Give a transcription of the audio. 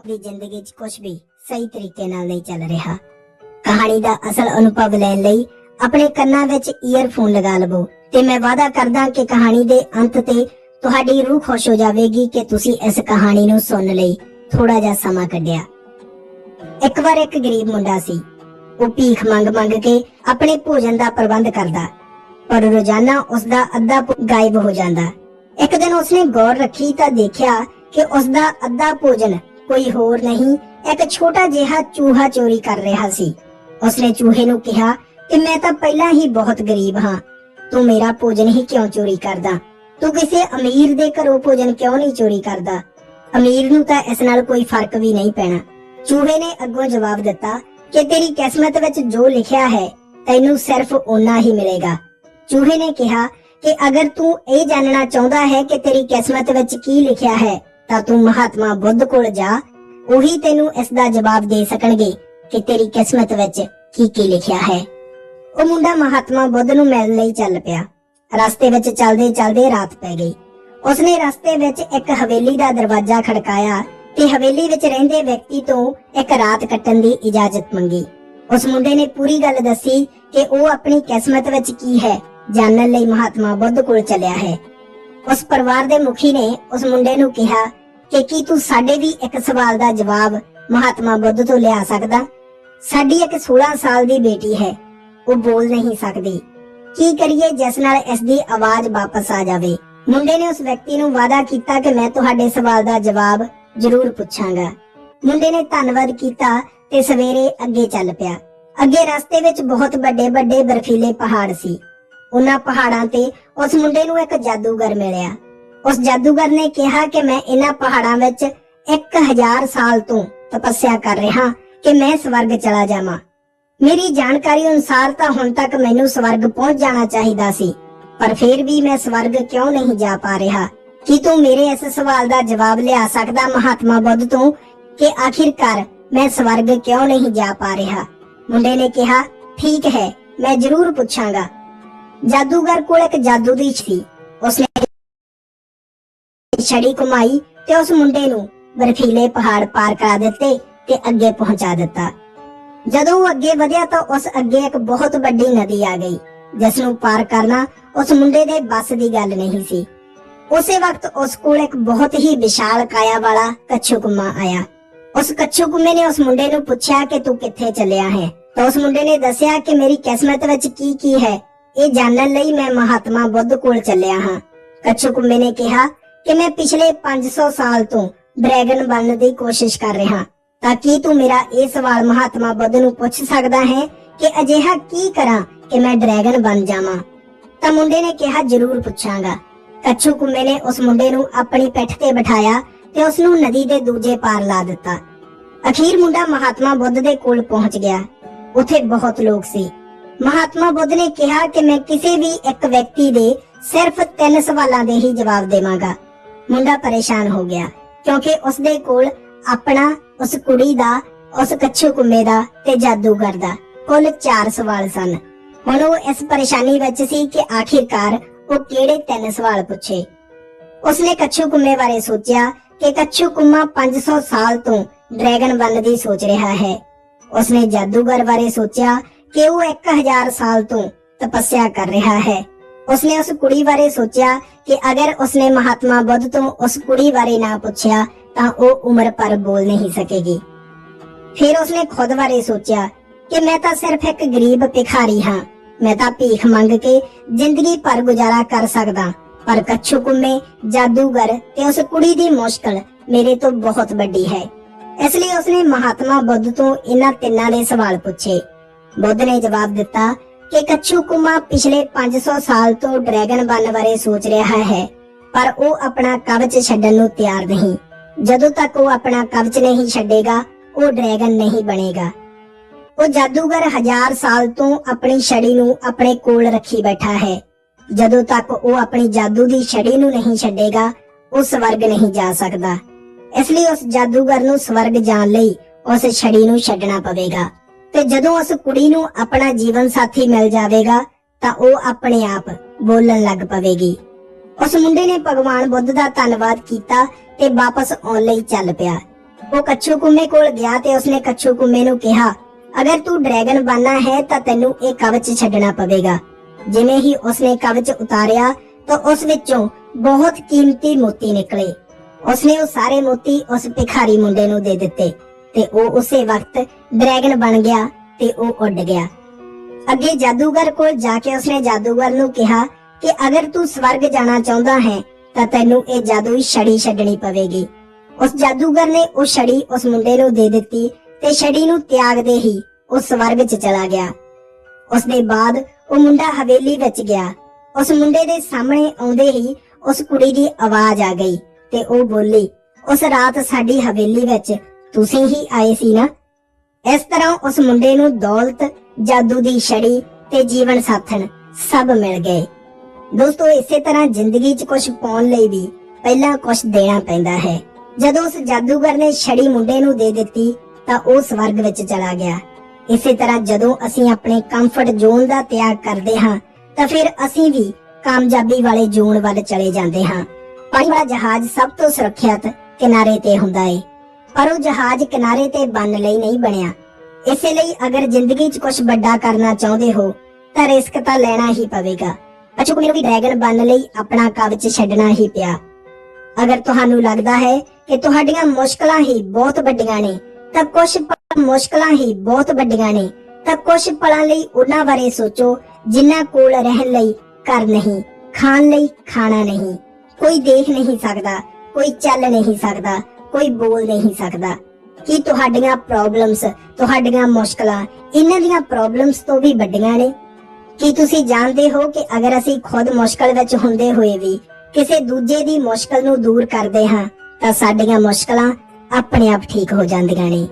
ਆਪਣੀ ਜ਼ਿੰਦਗੀ 'ਚ ਕੁਝ ਵੀ ਸਹੀ ਤਰੀਕੇ ਨਾਲ ਨਹੀਂ ਚੱਲ ਰਿਹਾ। ਕਹਾਣੀ ਦਾ ਅਸਲ ਅਨੁਭਵ ਲੈਣ ਲਈ ਆਪਣੇ ਕੰਨਾਂ ਵਿੱਚ ਈਅਰਫੋਨ ਲਗਾ ਲਵੋ ਤੇ ਮੈਂ ਵਾਅਦਾ ਕਰਦਾ ਕਿ ਕਹਾਣੀ ਦੇ ਅੰਤ ਤੇ ਤੁਹਾਡੀ ਰੂਹ ਖੁਸ਼ ਹੋ ਜਾਵੇਗੀ ਕਿ ਤੁਸੀਂ ਇਸ ਕਹਾਣੀ ਨੂੰ ਸੁਣ ਲਈ ਥੋੜਾ ਜਿਹਾ ਸਮਾਂ ਕੱਢਿਆ। ਇੱਕ ਵਾਰ ਇੱਕ ਗਰੀਬ ਮੁੰਡਾ ਸੀ। ਉਹ ਭੀਖ ਮੰਗ ਮੰਗ ਕੇ ਆਪਣੇ ਭੋਜਨ ਦਾ ਪ੍ਰਬੰਧ ਕਰਦਾ, ਪਰ ਰੋਜ਼ਾਨਾ ਉਸ ਦਾ ਅੱਧਾ ਗਾਇਬ ਹੋ ਜਾਂਦਾ। ਇੱਕ ਦਿਨ ਉਸਨੇ ਗੌਰ ਰੱਖੀ ਤਾਂ ਦੇਖਿਆ ਕਿ ਉਸ ਦਾ ਅੱਧਾ ਭੋਜਨ ਕੋਈ ਹੋਰ ਨਹੀਂ, ਇੱਕ ਛੋਟਾ ਜਿਹਾ ਚੂਹਾ ਚੋਰੀ ਕਰ ਰਿਹਾ ਸੀ। ਉਸਨੇ ਚੂਹੇ ਨੂੰ ਕਿਹਾ ਕਿ ਮੈਂ ਤਾਂ ਪਹਿਲਾਂ ਹੀ ਬਹੁਤ ਗਰੀਬ ਹਾਂ। ਤੂੰ ਮੇਰਾ ਭੋਜਨ ਹੀ ਕਿਉਂ ਚੋਰੀ ਕਰਦਾ? ਤੂੰ ਕਿਸੇ ਅਮੀਰ ਦੇ ਘਰੋਂ ਭੋਜਨ ਕਿਉਂ ਨਹੀਂ ਚੋਰੀ ਕਰਦਾ? ਅਮੀਰ ਨੂੰ ਤਾਂ ਇਸ ਨਾਲ ਕੋਈ ਫ਼ਰਕ ਵੀ ਨਹੀਂ ਪੈਣਾ। ਚੂਹੇ ਨੇ ਅੱਗੋਂ ਜਵਾਬ ਦਿੱਤਾ ਕਿ ਤੇਰੀ ਕਿਸਮਤ ਵਿੱਚ ਜੋ ਲਿਖਿਆ ਹੈ, ਤੈਨੂੰ ਸਿਰਫ ਓਨਾ ਹੀ ਮਿਲੇਗਾ। ਚੂਹੇ ਨੇ ਕਿਹਾ ਕਿ ਅਗਰ ਤੂੰ ਇਹ ਜਾਣਨਾ ਚਾਹੁੰਦਾ ਹੈ ਕਿ ਤੇਰੀ ਕਿਸਮਤ ਵਿੱਚ ਕੀ ਲਿਖਿਆ ਹੈ, ਤਾਂ ਤੂੰ ਮਹਾਤਮਾ ਬੁੱਧ ਕੋਲ ਜਾ ਉਹੀ ਤੈਨੂੰ ਇਸ ਦਾ ਜਵਾਬ ਦੇ ਸਕਣਗੇ ਕਿ ਤੇਰੀ ਕਿਸਮਤ ਵਿੱਚ ਕੀ ਕੀ ਲਿਖਿਆ ਹੈ। ਉਹ ਮੁੰਡਾ ਮਹਾਤਮਾ ਬੁੱਧ ਨੂੰ ਮਿਲਣ ਲਈ ਚੱਲ ਪਿਆ। ਰਸਤੇ ਵਿੱਚ ਚੱਲਦੇ ਚੱਲਦੇ ਰਾਤ ਪੈ ਗਈ। ਉਸਨੇ ਰਸਤੇ ਵਿੱਚ ਇੱਕ ਹਵੇਲੀ ਦਾ ਦਰਵਾਜ਼ਾ ਖੜਕਾਇਆ ਤੇ ਹਵੇਲੀ ਵਿੱਚ ਰਹਿੰਦੇ ਵਿਅਕਤੀ ਤੋਂ ਇੱਕ ਰਾਤ ਕੱਟਣ ਦੀ ਇਜਾਜ਼ਤ ਮੰਗੀ। ਉਸ ਮੁੰਡੇ ਨੇ ਪੂਰੀ ਗੱਲ ਦੱਸੀ ਕਿ ਉਹ ਆਪਣੀ ਕਿਸਮਤ ਵਿੱਚ ਕੀ ਹੈ, ਜਾਣਨ ਲਈ ਮਹਾਤਮਾ ਬੁੱਧ ਕੋਲ ਚੱਲਿਆ ਹੈ। ਉਸ ਪਰਿਵਾਰ ਦੇ ਮੁਖੀ ਨੇ ਉਸ ਮੁੰਡੇ ਨੂੰ ਕਿਹਾ ਕਿ ਕੀ ਤੂੰ ਸਾਡੇ ਵੀ ਇੱਕ ਸਵਾਲ ਦਾ ਜਵਾਬ ਮਹਾਤਮਾ ਬੁੱਧ ਤੋਂ ਲਿਆ ਸਕਦਾ? ਸਾਡੀ ਇੱਕ 16 ਸਾਲ ਦੀ ਬੇਟੀ ਹੈ। ਉਹ ਬੋਲ ਨਹੀਂ ਸਕਦੀ। ਕੀ ਕਰੀਏ ਜਿਸ ਨਾਲ ਇਸ ਦੀ ਆਵਾਜ਼ ਵਾਪਸ ਆ ਜਾਵੇ? ਮੁੰਡੇ ਨੇ ਉਸ ਵਿਅਕਤੀ ਨੂੰ ਵਾਅਦਾ ਕੀਤਾ ਕਿ ਮੈਂ ਤੁਹਾਡੇ ਸਵਾਲ ਦਾ ਜਵਾਬ ਜ਼ਰੂਰ ਪੁੱਛਾਂਗਾ। ਮੁੰਡੇ ਨੇ ਧੰਨਵਾਦ ਕੀਤਾ ਤੇ ਸਵੇਰੇ ਅੱਗੇ ਚੱਲ ਪਿਆ। ਅੱਗੇ ਰਸਤੇ ਵਿੱਚ ਬਹੁਤ ਵੱਡੇ ਵੱਡੇ ਬਰਫੀਲੇ ਪਹਾੜ ਸੀ। ਉਹਨਾਂ ਪਹਾੜਾਂ ਤੇ ਉਸ ਮੁੰਡੇ ਨੂੰ ਇੱਕ ਜਾਦੂਗਰ ਮਿਲਿਆ। ਉਸ ਜਾਦੂਗਰ ਨੇ ਕਿਹਾ ਕਿ ਮੈਂ ਇਹਨਾਂ ਪਹਾੜਾਂ ਵਿੱਚ 1000 ਸਾਲ ਤੋਂ ਤਪੱਸਿਆ ਕਰ ਰਿਹਾ ਕਿ ਮੈਂ ਸਵਰਗ ਚਲਾ ਜਾਵਾਂ। ਮੇਰੀ ਜਾਣਕਾਰੀ ਅਨੁਸਾਰ ਤਾਂ ਹੁਣ ਤੱਕ ਮੈਨੂੰ ਸਵਰਗ ਪਹੁੰਚ ਜਾਣਾ ਚਾਹੀਦਾ ਸੀ, ਪਰ ਫਿਰ ਵੀ ਮੈਂ ਸਵਰਗ ਕਿਉਂ ਨਹੀਂ ਜਾ ਪਾ ਰਿਹਾ? ਕੀ ਤੂੰ ਮੇਰੇ ਇਸ ਸਵਾਲ ਦਾ ਜਵਾਬ ਲਿਆ ਸਕਦਾ ਮਹਾਤਮਾ ਬੁੱਧ ਤੋਂ ਕਿ ਆਖਿਰਕਾਰ ਮੈਂ ਸਵਰਗ ਕਿਉਂ ਨਹੀਂ ਜਾ ਪਾ ਰਿਹਾ? ਮੁੰਡੇ ਨੇ ਕਿਹਾ, ਠੀਕ ਹੈ, ਮੈਂ ਜ਼ਰੂਰ ਪੁੱਛਾਂਗਾ। ਜਾਦੂਗਰ ਕੋਲ ਇੱਕ ਜਾਦੂ ਦੀ ਸੀ। ਉਸਨੇ ਛੜੀ ਘੁਮਾਈ ਤੇ ਉਸ ਮੁੰਡੇ ਨੂੰ ਬਰਫੀਲੇ ਪਹਾੜ ਪਾਰ ਕਰਾ ਦਿੱਤੇ ਤੇ ਅੱਗੇ ਪਹੁੰਚਾ ਦਿੱਤਾ। ਜਦੋਂ ਉਹ ਅੱਗੇ ਵਧਿਆ ਤਾਂ ਉਸ ਅੱਗੇ ਇੱਕ ਬਹੁਤ ਵੱਡੀ ਨਦੀ ਆ ਗਈ, ਜਿਸ ਨੂੰ ਪਾਰ ਕਰਨਾ ਉਸ ਮੁੰਡੇ ਦੇ ਬਸ ਦੀ ਗੱਲ ਨਹੀਂ ਸੀ। ਉਸੇ ਵਕਤ ਉਸ ਕੋਲ ਇੱਕ ਬਹੁਤ ਹੀ ਵਿਸ਼ਾਲ ਕਾਇਆ ਵਾਲਾ ਕੱਛੂ ਕੁੰਮਾ ਆਇਆ। ਉਸ ਕੱਛੂ ਕੁੰਮੇ ਨੇ ਉਸ ਮੁੰਡੇ ਨੂੰ ਪੁੱਛਿਆ ਕਿ ਤੂੰ ਕਿੱਥੇ ਚੱਲਿਆ ਹੈ? ਤਾਂ ਉਸ ਮੁੰਡੇ ਨੇ ਦੱਸਿਆ ਕਿ ਮੇਰੀ ਕਿਸਮਤ ਵਿੱਚ ਕੀ ਕੀ ਹੈ, ਇਹ ਜਾਣਨ ਲਈ ਮੈਂ ਮਹਾਤਮਾ ਬੁੱਧ ਕੋਲ ਚੱਲਿਆ ਹਾਂ। ਕੱਛੂ ਕੁੰਮੇ ਨੇ ਕਿਹਾ ਕਿ ਮੈਂ ਪਿਛਲੇ 500 ਸਾਲ ਤੋਂ ਡਰੈਗਨ ਬਣਨ ਦੀ ਕੋਸ਼ਿਸ਼ ਕਰ ਰਿਹਾ ਤਾਂ ਕੀ ਤੂੰ ਮੇਰਾ ਇਹ ਸਵਾਲ ਮਹਾਤਮਾ ਬੁੱਧ ਨੂੰ ਪੁੱਛ ਸਕਦਾ ਹੈ ਕਿ ਅਜਿਹਾ ਕੀ ਕਰਾਂ ਕਿ ਮੈਂ ਡਰੈਗਨ ਬਣ ਜਾਵਾਂ? ਤਾਂ ਮੁੰਡੇ ਨੇ ਕਿਹਾ, ਜ਼ਰੂਰ ਪੁੱਛਾਂਗਾ। ਕੱਛੂ ਕੁੰਮੇ ਨੇ ਉਸ ਮੁੰਡੇ ਨੂੰ ਆਪਣੀ ਪਿੱਠ ਤੇ ਬਿਠਾਇਆ ਤੇ ਉਸ ਨੂੰ ਨਦੀ ਦੇ ਦੂਜੇ ਪਾਰ ਲਾ ਦਿੱਤਾ। ਅਖੀਰ ਮੁੰਡਾ ਮਹਾਤਮਾ ਬੁੱਧ ਦੇ ਕੋਲ ਪਹੁੰਚ ਗਿਆ। ਉੱਥੇ ਬਹੁਤ ਲੋਕ ਸੀ। ਮਹਾਤਮਾ ਬੁੱਧ ਨੇ ਕਿਹਾ ਕਿ ਮੈਂ ਕਿਸੇ ਵੀ ਇੱਕ ਵਿਅਕਤੀ ਦੇ ਸਿਰਫ ਤਿੰਨ ਸਵਾਲਾਂ ਦੇ ਹੀ ਜਵਾਬ ਦੇਵਾਂਗਾ। ਮੁੰਡਾ ਪਰੇਸ਼ਾਨ ਹੋ ਗਿਆ, ਕਿਉਂਕਿ ਉਸ ਦੇ ਕੋਲ ਆਪਣਾ, ਉਸ ਕੁੜੀ ਦਾ, ਉਸ ਕੱਛੂ ਕੁੰਮੇ ਦਾ ਤੇ ਜਾਦੂਗਰ ਦਾ ਕੁੱਲ 4 ਸਵਾਲ ਸਨ। ਹੁਣ ਉਹ ਇਸ ਪਰੇਸ਼ਾਨੀ ਵਿੱਚ ਸੀ ਕਿ ਆਖਿਰਕਾਰ ਉਹ ਕਿਹੜੇ ਤਿੰਨ ਸਵਾਲ ਪੁੱਛੇ। ਉਸਨੇ ਕੱਛੂ ਕੁੰਮੇ ਬਾਰੇ ਸੋਚਿਆ ਕਿ ਕੱਛੂ ਕੁੰਮਾ 500 ਸਾਲ ਤੋਂ ਡਰੈਗਨ ਬਣਨ ਦੀ ਸੋਚ ਰਿਹਾ ਹੈ। ਉਸਨੇ ਜਾਦੂਗਰ ਬਾਰੇ ਸੋਚਿਆ ਕਿ ਉਹ 1000 ਸਾਲ ਤੋਂ ਤਪੱਸਿਆ ਕਰ ਰਿਹਾ ਹੈ। ਉਸਨੇ ਉਸ ਕੁੜੀ ਬਾਰੇ ਸੋਚਿਆ ਕਿ ਅਗਰ ਉਸਨੇ ਮਹਾਤਮਾ ਬੁੱਧ ਤੋਂ ਉਸ ਕੁੜੀ ਬਾਰੇ ਨਾ ਪੁੱਛਿਆ, ਤਾਂ ਉਹ ਉਮਰ ਪਰ ਬੋਲ ਨਹੀਂ ਸਕੇਗੀ। ਫਿਰ ਉਸਨੇ ਖੁਦ ਬਾਰੇ ਸੋਚਿਆ ਕਿ ਮੈਂ ਤਾਂ ਸਿਰਫ ਇੱਕ ਗਰੀਬ ਭਿਖਾਰੀ ਹਾਂ। ਮੈਂ ਤਾਂ ਭੀਖ ਮੰਗ ਕੇ ਜ਼ਿੰਦਗੀ ਭਰ ਗੁਜ਼ਾਰਾ ਕਰ ਸਕਦਾ, ਪਰ ਕੱਛੂ ਕੁੰਮੇ, ਜਾਦੂਗਰ ਤੇ ਉਸ ਕੁੜੀ ਦੀ ਮੁਸ਼ਕਲ ਮੇਰੇ ਤੋਂ ਬਹੁਤ ਵੱਡੀ ਹੈ। ਇਸ ਲਈ ਉਸਨੇ ਮਹਾਤਮਾ ਬੁੱਧ ਤੋਂ ਇਹਨਾਂ ਤਿੰਨਾਂ ਦੇ ਸਵਾਲ ਪੁੱਛੇ। ਬੁੱਧ ਨੇ ਜਵਾਬ ਦਿੱਤਾ ਕਿ ਕੱਛੂ ਕੁੰਮਾ ਪਿਛਲੇ 500 ਸਾਲ ਤੋਂ ਡਰੈਗਨ ਬਣਨ ਬਾਰੇ ਸੋਚ ਰਿਹਾ ਹੈ, ਪਰ ਉਹ ਆਪਣਾ ਕਵਚ ਛੱਡਣ ਨੂੰ ਤਿਆਰ ਨਹੀਂ। ਜਦੋਂ ਤੱਕ ਉਹ ਆਪਣਾ ਕਵਚ ਨਹੀਂ ਛੱਡੇਗਾ, ਉਹ ਡਰੈਗਨ ਨਹੀਂ ਬਣੇਗਾ। ਉਹ ਜਾਦੂਗਰ ਹਜ਼ਾਰ ਸਾਲ ਤੋਂ ਆਪਣੀ ਛੜੀ ਨੂੰ ਆਪਣੇ ਕੋਲ ਰੱਖੀ ਬੈਠਾ ਹੈ। ਜਦੋਂ ਤੱਕ ਉਹ ਆਪਣੀ ਜਾਦੂ ਦੀ ਛੜੀ ਨੂੰ ਨਹੀਂ ਛੱਡੇਗਾ, ਉਹ ਸਵਰਗ ਨਹੀਂ ਜਾ ਸਕਦਾ। ਇਸ ਲਈ ਉਸ ਜਾਦੂਗਰ ਨੂੰ ਸਵਰਗ ਜਾਣ ਲਈ ਉਸ ਛੜੀ ਨੂੰ ਛੱਡਣਾ ਪਵੇਗਾ। ਤੇ ਜਦੋਂ ਉਸ ਕੁੜੀ ਨੂੰ ਆਪਣਾ ਜੀਵਨ ਸਾਥੀ ਮਿਲ ਜਾਵੇਗਾ, ਤਾਂ ਉਹ ਆਪਣੇ ਆਪ ਬੋਲਣ ਲੱਗ ਪਵੇਗੀ। ਉਸ ਮੁੰਡੇ ਨੇ ਭਗਵਾਨ ਬੁੱਧ ਦਾ ਧੰਨਵਾਦ ਕੀਤਾ ਤੇ ਵਾਪਸ ਆਉਣ ਲਈ ਚੱਲ ਪਿਆ। ਉਹ ਕੱਛੂ ਕੁੰਮੇ ਕੋਲ ਗਿਆ ਤੇ ਉਸਨੇ ਕੱਛੂ ਕੁੰਮੇ ਨੂੰ ਕਿਹਾ, ਅਗਰ ਤੂੰ ਡਰੈਗਨ ਬਣਨਾ ਹੈ, ਤਾਂ ਤੈਨੂੰ ਇਹ ਕਵਚ ਛੱਡਣਾ ਪਵੇਗਾ। ਜਿਵੇਂ ਹੀ ਉਸਨੇ ਕਵਚ ਉਤਾਰਿਆ, ਤਾਂ ਉਸ ਵਿੱਚੋਂ ਬਹੁਤ ਕੀਮਤੀ ਮੋਤੀ ਨਿਕਲੇ। ਉਸਨੇ ਉਹ ਸਾਰੇ ਮੋਤੀ ਉਸ ਭਿਖਾਰੀ ਮੁੰਡੇ ਨੂੰ ਦੇ ਦਿੱਤੇ। ਤੇ ਉਹ ਉਸੇ ਵਕਤ ਡਰੈਗਨ ਬਣ ਗਿਆ ਤੇ ਉਹ ਉੱਡ ਗਿਆ। ਅੱਗੇ ਜਾਦੂਗਰ ਕੋਲ ਜਾ ਕੇ ਉਸਨੇ ਜਾਦੂਗਰ ਨੂੰ ਕਿਹਾ ਕਿ ਅਗਰ ਤੂੰ ਸਵਰਗ ਜਾਣਾ ਚਾਹੁੰਦਾ ਹੈ, ਤਾਂ ਤੈਨੂੰ ਇਹ ਜਾਦੂਈ ਛੜੀ ਛੱਡਣੀ ਪਵੇਗੀ। ਉਸ ਜਾਦੂਗਰ ਨੇ ਉਹ ਛੜੀ ਉਸ ਮੁੰਡੇ ਨੂੰ ਦੇ ਦਿੱਤੀ ਤੇ ਛੜੀ ਨੂੰ ਤਿਆਗਦੇ ਹੀ ਉਹ ਸਵਰਗ 'ਚ ਚਲਾ ਗਿਆ। ਉਸ ਦੇ ਬਾਅਦ ਉਹ ਮੁੰਡਾ ਹਵੇਲੀ ਵਿੱਚ ਗਿਆ। ਉਸ ਮੁੰਡੇ ਦੇ ਸਾਹਮਣੇ ਆਉਂਦੇ ਹੀ ਉਸ ਕੁੜੀ ਦੀ ਆਵਾਜ਼ ਆ ਗਈ ਤੇ ਉਹ ਬੋਲੀ, ਉਸ ਰਾਤ ਸਾਡੀ ਹਵੇਲੀ ਵਿੱਚ ਤੁਸੀਂ ਹੀ ਆਏ ਸੀ ਨਾ? ਇਸ ਤਰ੍ਹਾਂ ਉਸ ਮੁੰਡੇ ਨੂੰ ਦੌਲਤ, ਜਾਦੂ ਦੀ ਛੜੀ ਤੇ ਜੀਵਨ ਸਾਥਣ ਸਭ ਮਿਲ ਗਏ। ਦੋਸਤੋ, ਇਸੇ ਤਰ੍ਹਾਂ ਜ਼ਿੰਦਗੀ 'ਚ ਕੁਝ ਪਾਉਣ ਲਈ ਵੀ ਪਹਿਲਾਂ ਕੁਝ ਦੇਣਾ ਪੈਂਦਾ ਹੈ। ਜਦੋਂ ਉਸ ਜਾਦੂਗਰ ਨੇ ਛੜੀ ਮੁੰਡੇ ਨੂੰ ਦੇ ਦਿੱਤੀ, ਤਾਂ ਉਹ ਸਵਰਗ ਵਿੱਚ ਚਲਾ ਗਿਆ। ਇਸੇ ਤਰ੍ਹਾਂ ਜਦੋਂ ਅਸੀਂ ਆਪਣੇ ਕੰਫਰਟ ਜ਼ੋਨ ਦਾ ਤਿਆਗ ਕਰਦੇ ਹਾਂ, ਤਾਂ ਫਿਰ ਅਸੀਂ ਵੀ ਕਾਮਯਾਬੀ ਵਾਲੇ ਜ਼ੋਨ ਵੱਲ ਚਲੇ ਜਾਂਦੇ ਹਾਂ। ਪਾਣੀ ਵਾਲਾ ਜਹਾਜ਼ ਸਭ ਤੋਂ ਸੁਰੱਖਿਅਤ ਕਿਨਾਰੇ ਤੇ ਹੁੰਦਾ ਏ। ਪਰ ਉਹ ਜਹਾਜ਼ ਕਿਨਾਰੇ ਤੇ ਬੰਨ ਲਈ ਨਹੀਂ ਬਣਿਆ। ਇਸੇ ਲਈ ਅਗਰ ਜ਼ਿੰਦਗੀ 'ਚ ਕੁਝ ਵੱਡਾ ਕਰਨਾ ਚਾਹੁੰਦੇ ਹੋ, ਤਾਂ ਰਿਸਕ ਤਾਂ ਲੈਣਾ ਹੀ ਪਵੇਗਾ। ਅਚੂ ਮੈਨੂੰ ਵੀ ਡਰੈਗਨ ਬਣਨ ਲਈ ਆਪਣਾ ਕਵਚ ਛੱਡਣਾ ਹੀ ਪਿਆ। ਅਗਰ ਤੁਹਾਨੂੰ ਲੱਗਦਾ ਹੈ ਕਿ ਤੁਹਾਡੀਆਂ ਮੁਸ਼ਕਲਾਂ ਹੀ ਬਹੁਤ ਵੱਡੀਆਂ ਨੇ, ਤਾਂ ਕੁਝ ਮੁਸ਼ਕਲਾਂ ਹੀ ਬਹੁਤ ਵੱਡੀਆਂ ਨੇ, ਤਾਂ ਕੁਝ ਪਲਾਂ ਲਈ ਉਹਨਾਂ ਬਾਰੇ ਸੋਚੋ ਜਿਨ੍ਹਾਂ ਕੋਲ ਰਹਿਣ ਲਈ ਘਰ ਨਹੀਂ, ਖਾਣ ਲਈ ਖਾਣਾ ਨਹੀਂ। ਕੋਈ ਦੇਖ ਨਹੀਂ ਸਕਦਾ, ਕੋਈ ਚੱਲ ਨਹੀਂ ਸਕਦਾ। ਕੋਈ ਬੋਲ ਨਹੀਂ ਸਕਦਾ ਕੀ ਤੁਹਾਡੀਆਂ ਪ੍ਰੋਬਲਮਸ ਤੁਹਾਡੀਆਂ ਮੁਸ਼ਕਲਾਂ, ਇਹਨਾਂ ਦੀਆਂ ਪ੍ਰੋਬਲਮਸ ਤੋਂ ਵੀ ਵੱਡੀਆਂ ਨੇ। ਕੀ ਤੁਸੀਂ ਜਾਣਦੇ ਹੋ ਕਿ ਅਗਰ ਅਸੀਂ ਖੁਦ ਮੁਸ਼ਕਲ ਵਿੱਚ ਹੁੰਦੇ ਹੋਏ ਵੀ ਕਿਸੇ ਦੂਜੇ ਦੀ ਮੁਸ਼ਕਲ ਨੂੰ ਦੂਰ ਕਰਦੇ ਹਾਂ, ਤਾਂ ਸਾਡੀਆਂ ਮੁਸ਼ਕਲਾਂ ਆਪਣੇ ਆਪ ਠੀਕ ਹੋ ਜਾਂਦੀਆਂ ਨੇ।